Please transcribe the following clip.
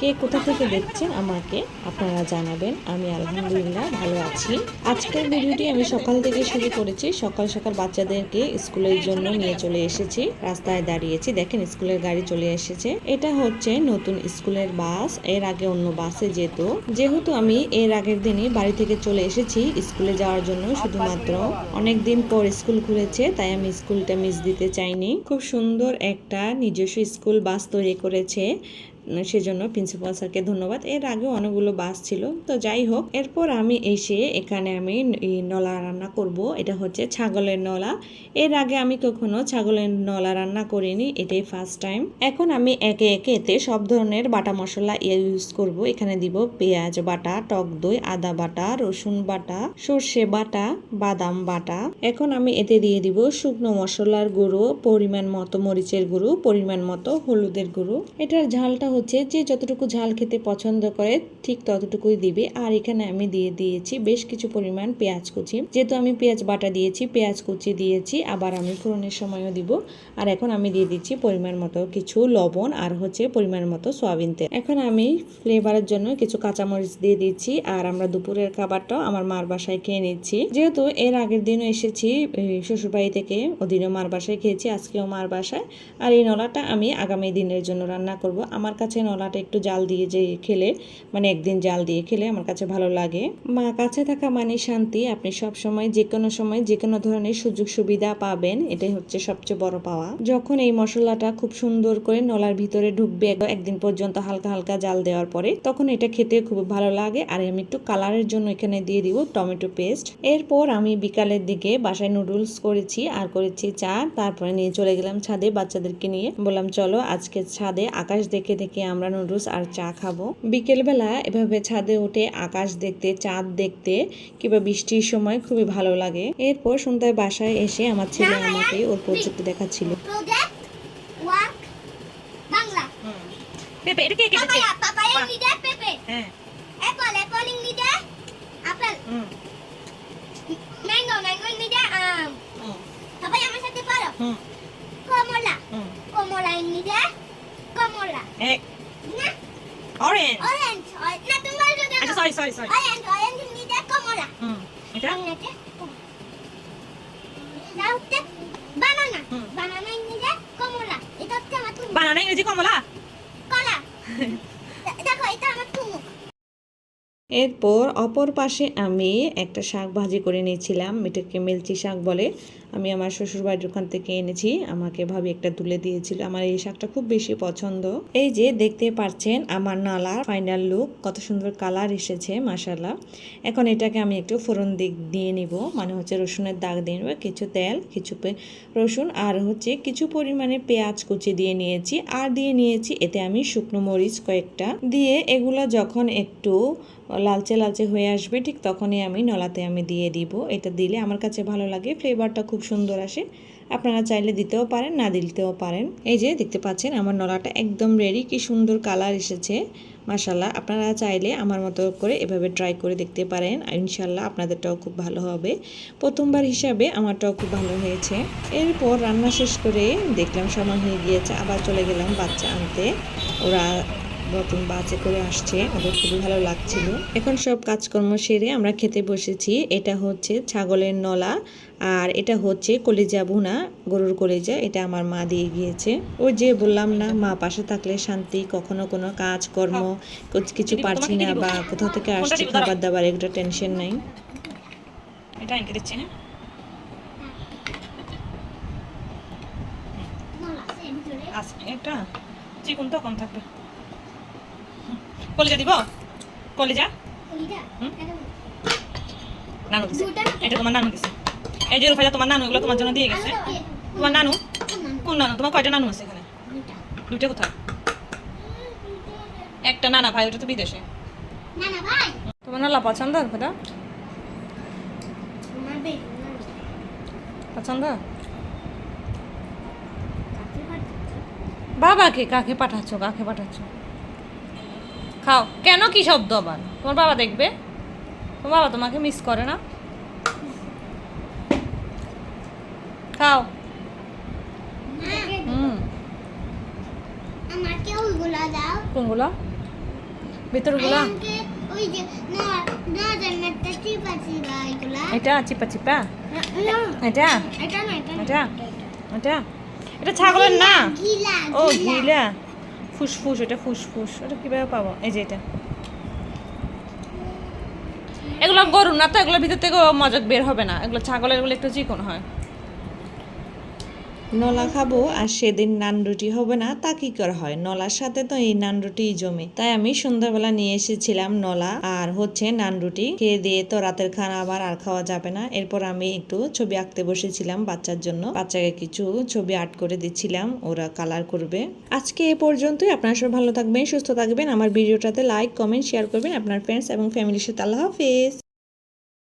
কে কোথা থেকে দেখছেন আমাকে, আপনারা জানাবেন। আমি আলহামদুলিল্লাহ ভালো আছি। আজকের ভিডিওটি আমি সকাল থেকে শুরু করেছি। সকাল সকাল বাচ্চাদেরকে স্কুলের জন্য নিয়ে চলে এসেছি। রাস্তায় দাঁড়িয়েছি। দেখেন, স্কুলের গাড়ি চলে এসেছে। এটা হচ্ছে নতুন স্কুলের বাস। এর আগে অন্য বাসে যেত। যেহেতু আমি এর আগের দিনই বাড়ি থেকে চলে এসেছি, স্কুলে যাওয়ার জন্য শুধুমাত্র অনেক দিন পর স্কুল খুলেছে তাই আমি স্কুলটা মিস দিতে চাইনি। খুব সুন্দর একটা নিজস্ব স্কুল বাস তৈরি করেছে। সেজন্য প্রিন্সিপাল স্যারকে ধন্যবাদ। এর আগে অনেকগুলো বাস ছিল। তো যাই হোক, এরপর আমি এসে এখানে আমি নলা রান্না করব। এটা হচ্ছে ছাগলের নলা। এর আগে আমি কখনো ছাগলের নলা রান্না করিনি, এটাই ফার্স্ট টাইম এখন আমি একে একে এতে সব ধরনের বাটা মশলা ইউজ করব। এখানে দিব পেঁয়াজ বাটা, টক দই, আদা বাটা, রসুন বাটা, সর্ষে বাটা, বাদাম বাটা। এখন আমি এতে দিয়ে দিব শুকনো মশলার গুঁড়ো, পরিমাণ মতো মরিচের গুঁড়ো, পরিমাণ মতো হলুদের গুঁড়ো। এটার ঝালটা হচ্ছে যে যতটুকু ঝাল খেতে পছন্দ করে ঠিক ততটুকুই দিবে। আর এখানে আমি দিয়ে দিয়েছি বেশ কিছু পরিমাণ পেঁয়াজ কুচি। যেহেতু আমি পেঁয়াজ বাটা দিয়েছি, পেঁয়াজ কুচি দিয়েছি, আবার আমি ফোড়নের সময়ও দিব। আর এখন আমি দিয়ে দিচ্ছি পরিমাণ মতো কিছু লবণ আর হচ্ছে পরিমাণ মতো সয়াবিন তেল। এখন আমি ফ্লেভারের জন্য কিছু কাঁচামরিচ দিয়ে দিচ্ছি। আর আমরা দুপুরের খাবারটাও আমার মার বাসায় খেয়ে নিচ্ছি। যেহেতু এর আগের দিনও এসেছি শ্বশুরবাড়ি থেকে, ওদিনও মার বাসায় খেয়েছি, আজকেও মার বাসায়। আর এই নলাটা আমি আগামী দিনের জন্য রান্না করব। আমার কাছে নলাটা একটু জাল দিয়ে যে খেলে মানে একদিন জাল দিয়ে খেলে আমার কাছে ভালো লাগে। মা, কাছে থাকা মানে শান্তি। আপনি সব সময়, যে কোনো সময়, যে কোনো ধরনের সুযোগ সুবিধা পাবেন। এটাই হচ্ছে সবচেয়ে বড় পাওয়া। যখন এই মশলাটা খুব সুন্দর করে নলার ভিতরে ঢুকবে এক- একদিন পর্যন্ত হালকা হালকা জাল দেওয়ার পরে, তখন এটা খেতে খুব ভালো লাগে। আর আমি একটু কালারের জন্য এখানে দিয়ে দিব টমেটো পেস্ট। এরপর আমি বিকালের দিকে বাসায় নুডলস করেছি, আর করেছি চা। তারপরে নিয়ে চলে গেলাম ছাদে বাচ্চাদেরকে নিয়ে। বললাম, চলো আজকে ছাদে আকাশ দেখে দেখে। আমরা নুডলস আর চা খাব। বিকেলবেলা এভাবে ছাদে উঠে আকাশ দেখতে চাঁদ দেখতে কিংবা বৃষ্টির সময় খুবই ভালো লাগে। এরপর সন্ধ্যায় বাসায় এসে আমার ছেলে আমাকে ওর প্রজেক্ট দেখাচ্ছিল। প্রজেক্ট পেঁপে এটা কে কেটেছে পাপায়া পাপায়া নিদে হ্যাঁ। অ্যাপল অ্যাপল নিদে আপেল হুম। ম্যাঙ্গো ম্যাঙ্গো নিদে আম। হুম। সবাই আমার সাথে পারো? হুম। কমলা হুম। কমলা কমলা অরেঞ্জ অরেঞ্জ না তুমি বলছো আচ্ছা sorry sorry sorry orange orange নিদে কমলা হুম এটা দাউতে বানানা। বানানা নিদে কমলা এটা হচ্ছে আমার বানানা ইংরেজি কমলা কলা দেখো এটা আমার তুমি এরপর অপর পাশে আমি একটা শাক ভাজি করে নিয়েছিলাম। এটাকে মেলচি শাক বলে। আমি আমার শ্বশুরবাড়ির ওখান থেকে এনেছি। আমাকে ভাবি একটা তুলে দিয়েছিল। আমার এই শাকটা খুব বেশি পছন্দ। এই যে দেখতে পাচ্ছেন আমার নালার ফাইনাল লুক কত সুন্দর কালার এসেছে মাসাল্লাহ এখন এটাকে আমি একটু ফোড়ন দিক দিয়ে নিব। মানে হচ্ছে রসুনের দাগ দিয়ে নেব। কিছু তেল, কিছু রসুন আর হচ্ছে কিছু পরিমাণে পেঁয়াজ কুচি দিয়ে নিয়েছি। আর দিয়ে নিয়েছি এতে আমি শুকনো মরিচ কয়েকটা। দিয়ে এগুলো যখন একটু লালচে লালচে হয়ে আসবে, ঠিক তখনই আমি নলাতে আমি দিয়ে দিব। এটা দিলে আমার কাছে ভালো লাগে, ফ্লেভারটা খুব সুন্দর আসে। আপনারা চাইলে দিতেও পারেন, না দিতেও পারেন। এই যে দেখতে পাচ্ছেন, আমার নলাটা একদম রেডি কি সুন্দর কালার এসেছে। মাশাল্লাহ আপনারা চাইলে আমার মতো করে এভাবে ট্রাই করে দেখতে পারেন। ইনশাল্লাহ আপনাদেরটাও খুব ভালো হবে। প্রথমবার হিসাবে আমারটাও খুব ভালো হয়েছে। এরপর রান্না শেষ করে দেখলাম সময় হয়ে গিয়েছে, আবার চলে গেলাম বাচ্চা আনতে। ওরা নতুন বাসে করে আসছে। ওদের খুবই ভালো লাগছিল। এখন সব কাজকর্ম সেরে আমরা খেতে বসেছি। এটা হচ্ছে ছাগলের নলা আর এটা হচ্ছে কলিজা ভুনা গরুর কলিজা। এটা আমার মা দিয়ে গিয়েছে। ও যে বললাম না মা পাশে থাকলে শান্তি কখনো কোনো কাজ কর্ম কিছু পারছি না বা কোথাও থেকে আসছি খাবার দাবার এগুলো টেনশন নাই। এটা এঁকে দিচ্ছি হ্যাঁ। এটা? চিকুন তো কম থাকবে। কলিজা দিব? কলিজা? নানু এটা তোমার নানু দিছে। এই যে রুফাইয়া তোমার নানু এগুলো তোমার জন্য দিয়ে গেছে। তোমার নানু? কোন নানু? তোমার কয়টা নানু আছে এখানে? দুইটা। কোথায়? একটা নানা ভাই ওটা তো বিদেশে। তোমার নালা পছন্দ? বেবি পছন্দ? বাবাকে কাকে পাঠাচ্ছ? কাকে পাঠাচ্ছ? খাও। কেন কি শব্দ আবার? তোমার বাবা দেখবে। তোমার বাবা তোমাকে মিস করে না। খাও। হুম। কোনগুলো? ভিতরগুলো? এটা চিপা চিপা? এটা? এটা? এটা এটা? ছাগলের না? ও ঘিলা। ফুসফুস এটা ফুসফুস, ওটা কীভাবে পাবো? এই যে এটা। এগুলো গরু না তো, এগুলোর ভিতর থেকে মজক বের হবে না। এগুলো ছাগলের এগুলো একটু চিকন হয়। নলা খাব আর সেদিন নান রুটি হবে না, তা কি করে হয়? নলার সাথে তো এই নান রুটি জমে। তাই আমি সন্ধ্যাবেলা নিয়ে এসেছিলাম নলা আর হচ্ছে নান রুটি। খেয়ে দিয়ে তো রাতের খানা আবার আর খাওয়া যাবে না। এরপর আমি একটু ছবি আঁকতে বসেছিলাম বাচ্চার জন্য। বাচ্চাকে কিছু ছবি আর্ট করে দিচ্ছিলাম, ওরা কালার করবে। আজকে এ পর্যন্তই। আপনার সব ভালো থাকবেন, সুস্থ থাকবেন। আমার ভিডিওটাতে লাইক কমেন্ট শেয়ার করবেন আপনার ফ্রেন্ডস এবং ফ্যামিলির সাথে। আল্লাহ হাফিজ।